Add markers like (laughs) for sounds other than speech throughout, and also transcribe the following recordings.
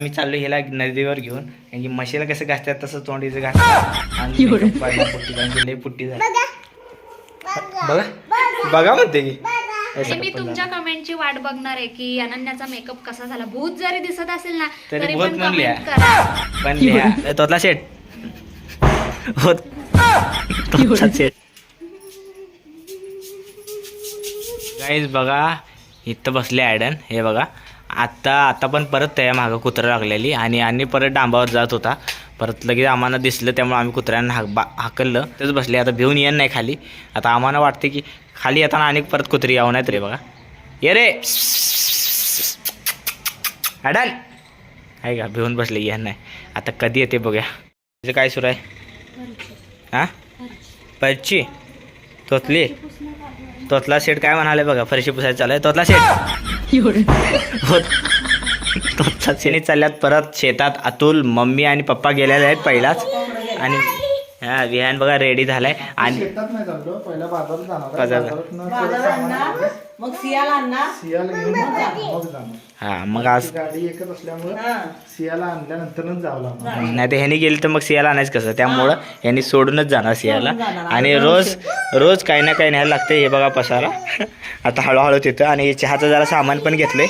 मी चाललो हिला नदीवर घेऊन. कारण की म्हशीला कसं घासतात तसं तोंडीचं घासतात. आणि पुट्टी लई झाली. बघा. बघा. म्हणते की. आणि मी तुमच्या कमेंटची वाट बघणार आहे की अनन्याचा मेकअप कसा झाला. भूत जरी दिसत असेल ना तरी भूत पण म्हणली कमेंट आहे. करा. पण लिहा. तोतला सेट होत तोतला सेट गाईज बघा. इथं बसले ॲडन हे बघा. आत्ता आता पण परत त्या मागं कुत्रं लागलेली आणि आणि परत डांबावर जात होता. परत लगेच आम्हाला दिसलं त्यामुळे आम्ही कुत्र्यांना हाक बा हाकललं. तेच बसले आता भिवून येण नाही खाली. आता आम्हाला वाटते की खाली येताना अनेक परत कुत्री यावं नाहीत रे बघा. ये रे! ॲडन आहे का? भिवून बसले येण नाही. आता कधी येते बघूया. तिचं काय सुरू आहे? हां परची तोतली. तोतला सेट काय म्हणाले बघा? फरशी पुसायला चालू आहे तोतला सेट हो सेट चालल्यात परत शेतात. अतुल मम्मी आणि पप्पा गेलेले आहेत पहिलाच. आणि हा विहान बघा रेडी झालाय. आणि शेतात नाही चाललो पहिला बाजारात मग सियाला आणणार? सियाला घेऊन मग जाणार. हा मग आज ती गाडी एकच असल्यामुळं हा. सियाला आणल्यानंतरच जावं लागणार. नाही तर ह्यानी गेली तर मग सियाला आणायचं कसं? त्यामुळं ह्यांनी सोडूनच जाणार सियाला. सोडून जाणार. आणि रोज रोज काही ना काही न्यायला लागतं हे बघा पसारा. आता हळूहळू तिथं आणि चहाचं जरा सामान पण घेतलंय.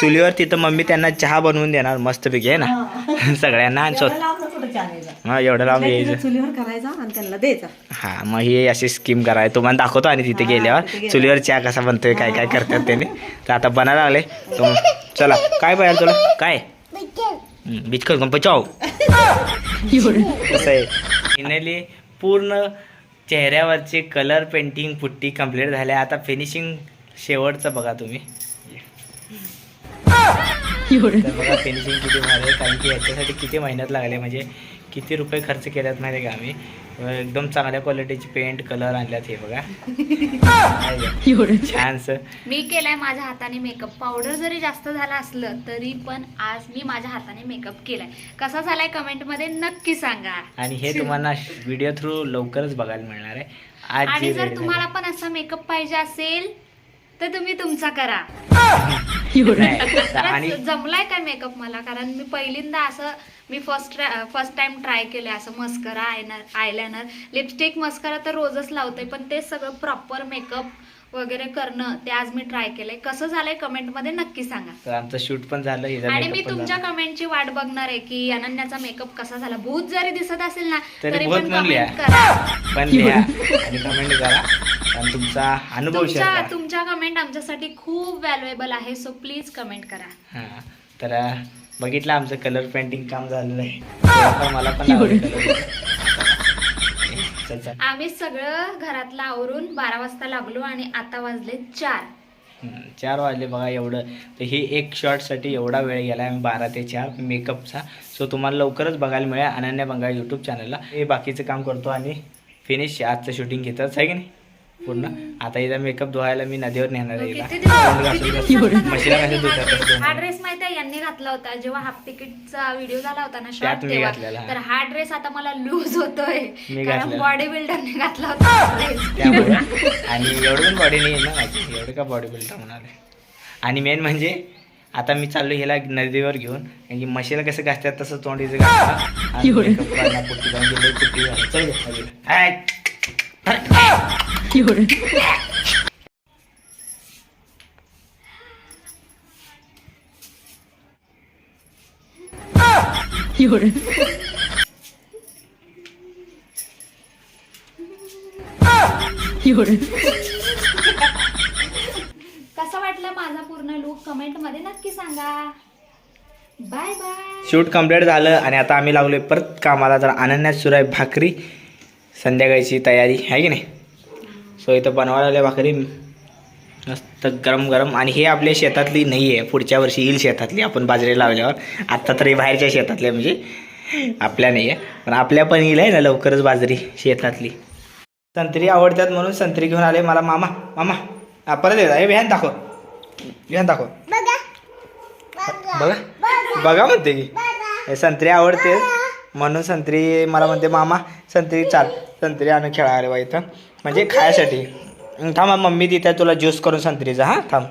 चुलीवर तिथं मम्मी त्यांना चहा बनवून देणार मस्तपैकी आहे ना? (laughs) सगळ्यांना आणि स्वतः कुठं हा एवढं लांब यायचं. चुलीवर करायचा आणि त्यांना द्यायचा? हा मग ही अशी स्कीम कराय तुम्हाला दाखवतो आणि तिथे गेल्यावर. चुलीवर चहा कसा बनतोय काय काय करतात त्याने. तर आता बनायला लागले. तर चला काय पाहिजे तुला? काय? बिचकट गण पचाव कसं आहे? फायनली पूर्ण चेहऱ्यावरचे कलर पेंटिंग पुट्टी कंप्लीट झाल्या आता फिनिशिंग शेवटचं बघा तुम्ही. तर बघा फिनिशिंग किती आहे कारण की याच्यासाठी किती मेहनत लागले म्हणजे किती रुपये खर्च केल्यात माहिती का आम्ही? एकदम चांगल्या क्वालिटीची पेंट कलर आणल्यात हे बघा. (laughs) छानसं मी केलाय माझ्या हाताने मेकअप पावडर जरी जास्त झाला असलं तरी पण आज मी माझ्या हाताने मेकअप केलाय. कसा झालाय कमेंटमध्ये नक्की सांगा. आणि हे तुम्हाला व्हिडिओ थ्रू लवकरच बघायला मिळणार आहे. आज आणि जर तुम्हाला पण असा मेकअप पाहिजे असेल तर तुम्ही तुमचा करा. आणि जमलाय काय मेकअप मला? कारण मी पहिल्यांदा असं मी फर्स्ट फर्स्ट टाइम ट्राय केलंय असं मस्करा आयनर आयलायनर लिपस्टिक मस्करा तर रोजच लावते पण ते सगळं प्रॉपर मेकअप वगैरे करणं ते आज मी ट्राय केलंय. कसं झालंय कमेंटमध्ये नक्की सांगा. तर आमचं शूट पण झालं हिचा आणि मी पण तुमच्या झाला. कमेंटची वाट बघणार आहे की अनन्याचा मेकअप कसा झाला. भूत जरी दिसत असेल ना तरी तरी भूत पण कमेंट. करा. पण लिहा. आणि कमेंट करा. आणि तुमचा अनुभव शेअर तुमच्या करा. तुमच्या कमेंट आमच्यासाठी खूप व्हॅल्युएबल आहे सो प्लीज कमेंट करा. हा तर बघितलं आमचं कलर पेंटिंग काम झालेलं आहे मला पण आवडेल. चल चल. आम्ही सगळं घरातलं आवरून बारा वाजता लागलो आणि आता वाजले चार. हम्म, चार वाजले बघा एवढं. तर ही एक शॉर्टसाठी एवढा वेळ गेला आहे बारा ते चार मेकअपचा सो तुम्हाला लवकरच बघायला मिळेल अनन्या बंगाल यूट्यूब चॅनलला हे बाकीचं काम करतो आणि फिनिश आजचं शूटिंग घेतच आहे की नाही? पूर्ण. आता हिचा मेकअप धुवायला मी नदीवर नेणार आहे हिला. हा ड्रेस- माहिती आहे यांनी घातला होता. जेव्हा हाफ तिकीटचा व्हिडिओ झाला होता ना त्यात शॉर्ट मी तेव्हा. घातलेला, हा. तर हा ड्रेस आता मला लूज होतोय. मी कारण घातलेला. बॉडी बिल्डरने घातला होता त्यामुळे. आणि एवढं पण बॉडी नाही आहे ना माझी. एवढं का बॉडी बिल्डर म्हणाले आणि मेन म्हणजे आता मी चाललो हिला नदीवर घेऊन. कारण की म्हशीला कसं घासतात तसं तोंडीचं घासतात. आणि makeup पुट्टी झाली. चल गे, नदीला. हाय. कसा वाटला माझा पूर्ण लुक कमेंटमध्ये नक्की सांगा. बाय बाय शूट कंप्लीट झालं आणि आता आम्ही लागलोय परत कामाला. तर अनन्यात सुरू आहे भाकरी संध्याकाळची तयारी. आहे की नाही? सो इथं बनवायला भाकरी. मस्त गरम गरम आणि हे आपल्या शेतातली नाही आहे पुढच्या वर्षी येईल शेतातली. आपण बाजरी लावल्यावर. आत्ता तरी बाहेरच्या शेतातल्या म्हणजे आपल्या नाही आहे पण आपल्या पण येईल आहे ना लवकरच बाजरी शेतातली. संत्री आवडतात म्हणून संत्री घेऊन आले मला मामा. मामा परत येतात हे व्हॅन दाखव. व्हॅन दाखव. बघा. बघा. म्हणते की. हे संत्री आवडते. म्हणून संत्री मला म्हणते मामा संत्री चाल. संत्री आणून खेळा बा इथं. म्हणजे खायसाठी. थांब मम्मी देते तुला ज्यूस करून संत्रीचा हां थांब.